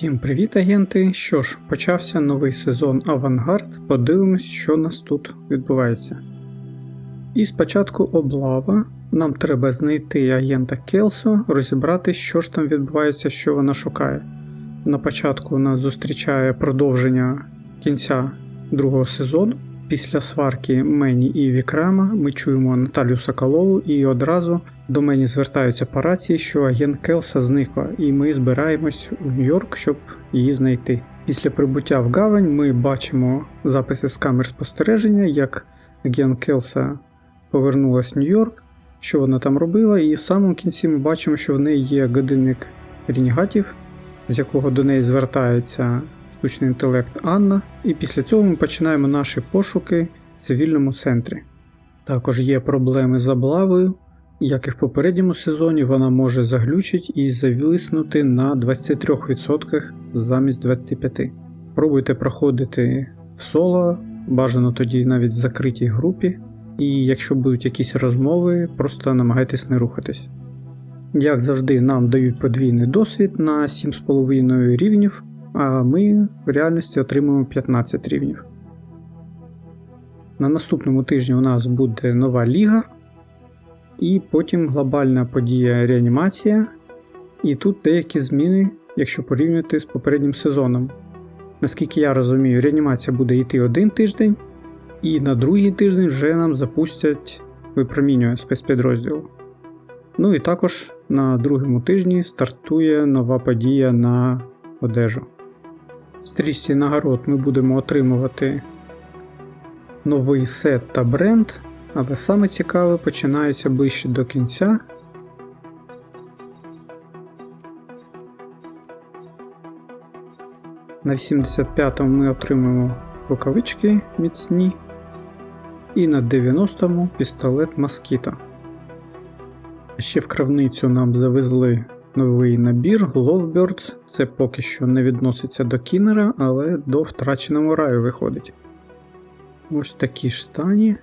Всім привіт, агенти! Що ж, почався новий сезон Авангард. Подивимось, що нас тут відбувається. І спочатку облава. Нам треба знайти агента Келсо, розібрати, що ж там відбувається, що вона шукає. На початку нас зустрічає продовження кінця другого сезону. Після сварки Мені і Вікрама ми чуємо Наталю Соколову і одразу до Мені звертаються по рації, що агент Келса зникла, і ми збираємось у Нью-Йорк, щоб її знайти. Після прибуття в гавань ми бачимо записи з камер спостереження, як агент Келса повернулась в Нью-Йорк, що вона там робила, і в самому кінці ми бачимо, що в неї є годинник ренегатів, з якого до неї звертається штучний інтелект Анна, і після цього ми починаємо наші пошуки в цивільному центрі. Також є проблеми з облавою, як і в попередньому сезоні, вона може заглючити і зависнути на 23% замість 25%. Пробуйте проходити в соло, бажано тоді навіть в закритій групі, і якщо будуть якісь розмови, просто намагайтесь не рухатись. Як завжди, нам дають подвійний досвід на 7,5 рівнів, а ми в реальності отримуємо 15 рівнів. На наступному тижні у нас буде нова ліга, і потім глобальна подія реанімація. І тут деякі зміни, якщо порівняти з попереднім сезоном. Наскільки я розумію, реанімація буде йти один тиждень, і на другий тиждень вже нам запустять випромінює спецпідрозділ. Ну і також на другому тижні стартує нова подія на одежу. Стрічці нагород ми будемо отримувати новий сет та бренд, але саме цікаве починається ближче до кінця. На 85-му ми отримаємо рукавички міцні, і на 90-му пістолет Москіто. Ще в кравницю нам завезли новий набір Lovebirds. Це поки що не відноситься до кінера, але до втраченого раю виходить. Ось такі штані.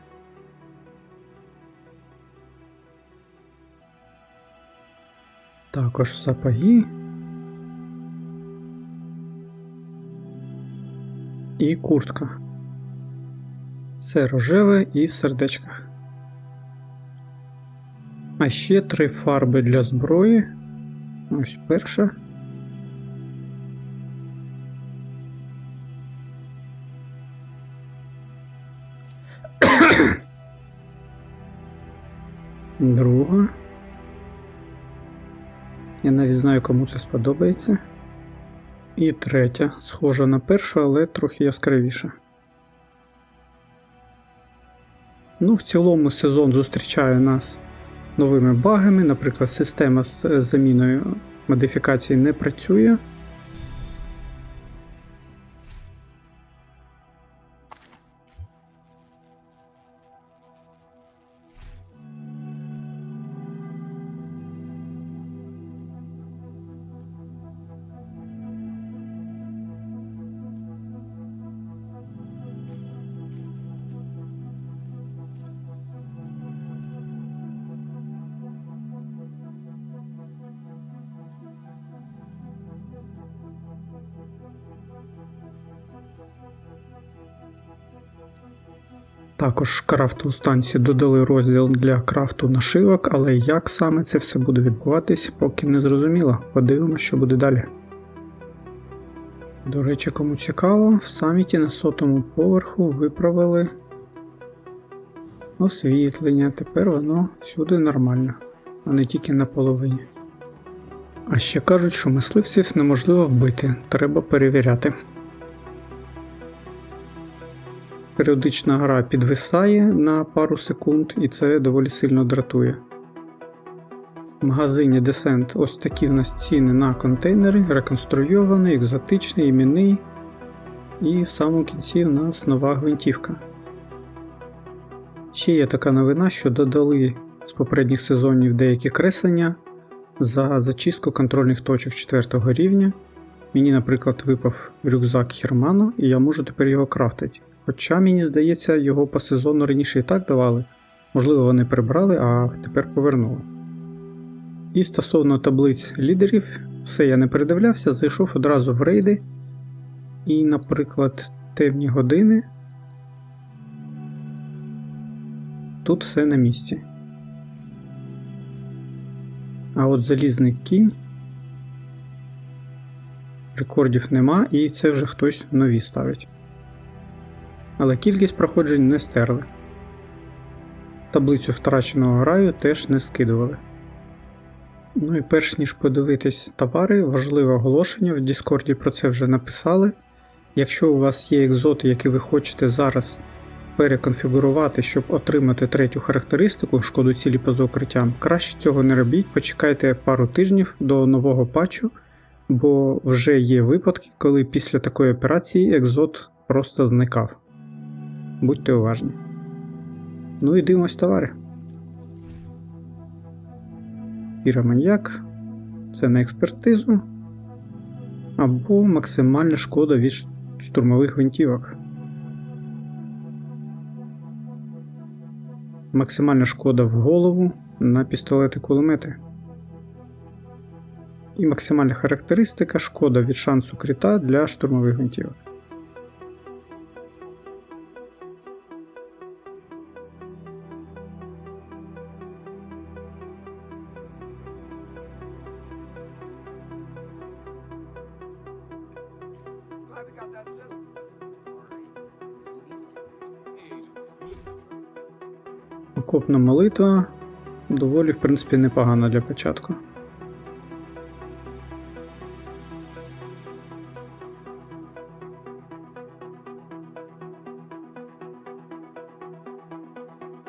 Також сапоги. І куртка. Це рожеве і в сердечках. А ще три фарби для зброї. Ось перша. Я навіть знаю, кому це сподобається. І третя. Схожа на першу, але трохи яскравіша. Ну, в цілому сезон зустрічає нас новими багами. Наприклад, система з заміною модифікацій не працює. Також крафтову станцію додали розділ для крафту нашивок, але як саме це все буде відбуватись, поки не зрозуміло. Подивимося, що буде далі. До речі, кому цікаво, в саміті на сотому поверху виправили освітлення. Тепер воно всюди нормально, а не тільки на половині. А ще кажуть, що мисливців неможливо вбити, треба перевіряти. Періодична гра підвисає на пару секунд, і це доволі сильно дратує. В магазині Descent ось такі в нас ціни на контейнери, реконструйований, екзотичний, іменний. І в самому кінці в нас нова гвинтівка. Ще є така новина, що додали з попередніх сезонів деякі креслення за зачистку контрольних точок 4 рівня. Мені, наприклад, випав рюкзак Хермано, і я можу тепер його крафтити. Хоча, мені здається, його по сезону раніше і так давали. Можливо, вони прибрали, а тепер повернули. І стосовно таблиць лідерів, Все, я не передивлявся, зайшов одразу в рейди. І, наприклад, темні години. Тут все на місці. А от залізний кінь. Рекордів нема, і це вже хтось нові ставить. Але кількість проходжень не стерли. Таблицю втраченого граю теж не скидували. Ну і перш ніж подивитись товари, важливе оголошення. В Діскорді про це вже написали. Якщо у вас є екзоти, які ви хочете зараз переконфігурувати, щоб отримати третю характеристику шкоду цілі поза укриттям, краще цього не робіть, почекайте пару тижнів до нового патчу, бо вже є випадки, коли після такої операції екзот просто зникав. Будьте уважні. Ну і дивимось товари. Піраманьяк. Це на експертизу. Або максимальна шкода від штурмових гвинтівок. Максимальна шкода в голову на пістолети кулемети. І максимальна характеристика шкода від шансу крита для штурмових гвинтівок. Got. Окопна молитва доволі, в принципі, непогана для початку.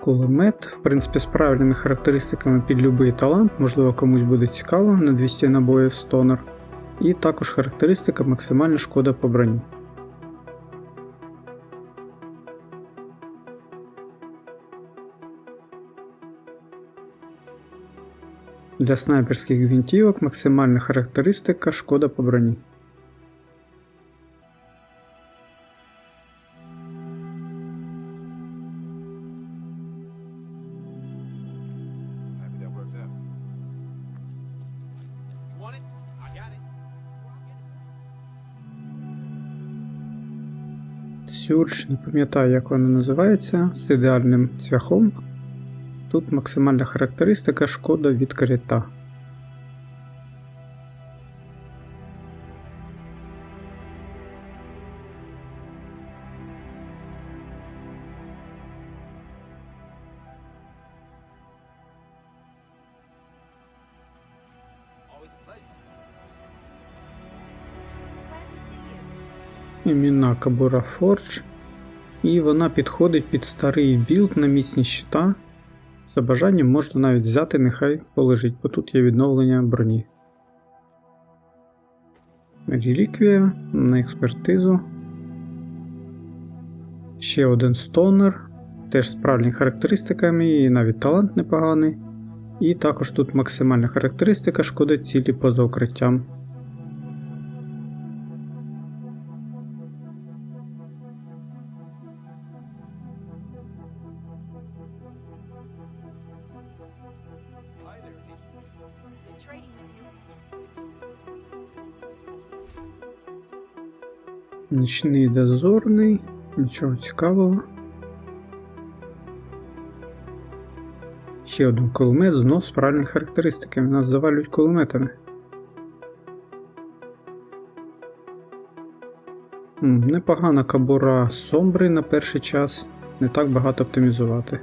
Кулемет, в принципі, з правильними характеристиками під будь-який талант, можливо, комусь буде цікаво на 200 набоїв стонер. І також характеристика максимальна шкода по броні. Для снайперських гвинтівок максимальна характеристика шкода по броні. Сюрч, не пам'ятаю, як вона називається, з ідеальним цвяхом. Тут максимальна характеристика шкода від каріта. See Кабура Forge. І вона підходить під старий білд на міцність щита. За бажанням можна навіть взяти, нехай полежить, бо тут є відновлення броні. Реліквія на експертизу. Ще один стонер. Теж з правильними характеристиками, і навіть талант непоганий. І також тут максимальна характеристика шкода цілі поза укриттям. Нічний дозорний, нічого цікавого. Ще один кулемет знов з правильними характеристиками. Нас завалюють кулеметами. Непогана кабура Сомбри на перший час. Не так багато оптимізувати.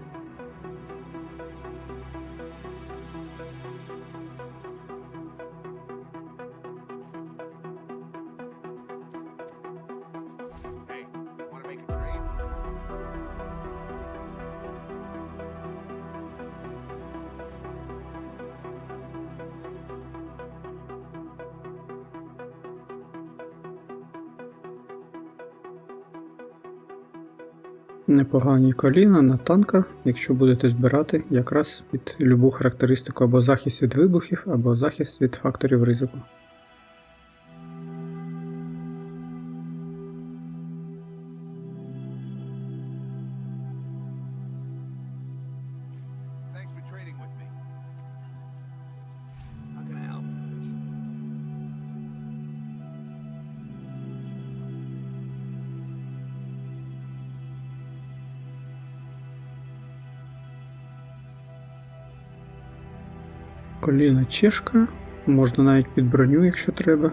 Непогані коліна на танка, якщо будете збирати якраз під любу характеристику або захист від вибухів, або захист від факторів ризику. Коліна чешка. Можна навіть під броню, якщо треба.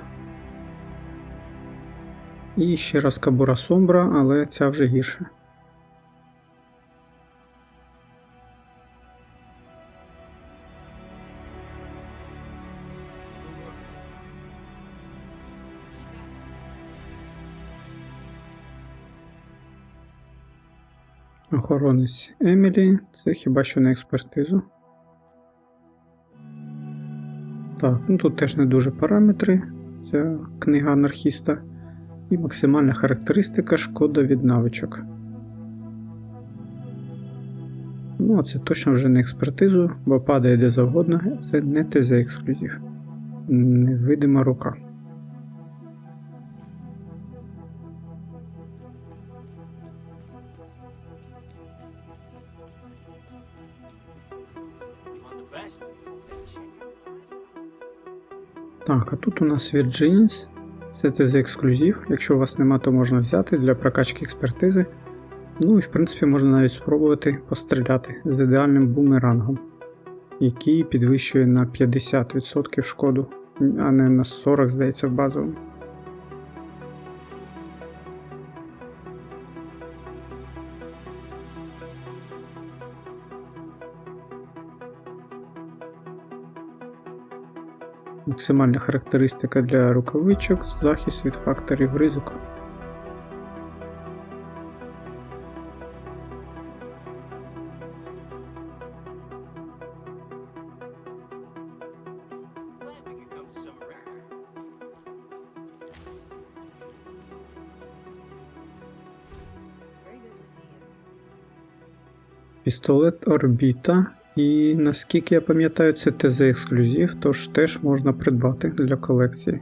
І ще раз кабура сомбра, але ця вже гірша. Охоронець Емілі. Це хіба що на експертизу. Так, ну тут теж не дуже параметри. Ця книга анархіста. І максимальна характеристика шкода від навичок. Ну, це точно вже не експертизу, бо падає де завгодно. Це не ТЗ ексклюзив. Невидима рука. Так, а тут у нас Virginins. Це ТЗ ексклюзив. Якщо у вас нема, то можна взяти для прокачки експертизи. Ну і в принципі можна навіть спробувати постріляти з ідеальним бумерангом, який підвищує на 50% шкоду, а не на 40, здається, в базовому. Максимальна характеристика для рукавичок захист від факторів ризику. Пістолет Орбіта. І наскільки я пам'ятаю, це ТЗ ексклюзив, тож теж можна придбати для колекції.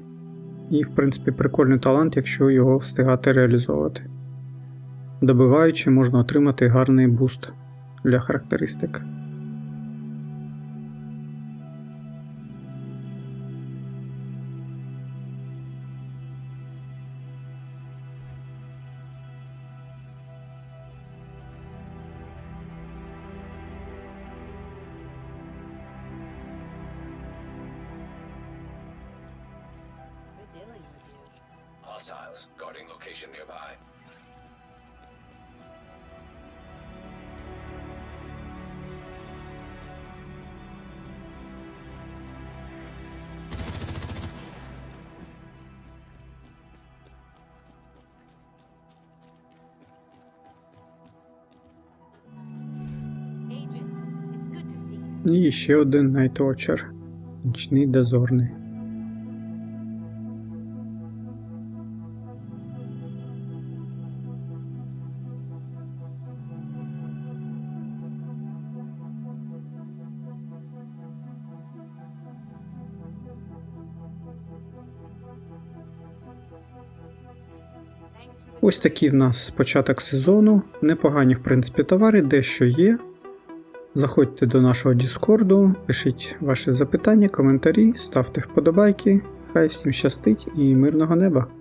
І, в принципі, прикольний талант, якщо його встигати реалізовувати. Добиваючи, можна отримати гарний буст для характеристик. Hostiles guarding location nearby. І ще один Найтвочер. Нічний дозорний. Ось такий в нас початок сезону. Непогані, в принципі, товари, дещо є. Заходьте до нашого Діскорду, пишіть ваші запитання, коментарі, ставте вподобайки. Хай всім щастить і мирного неба!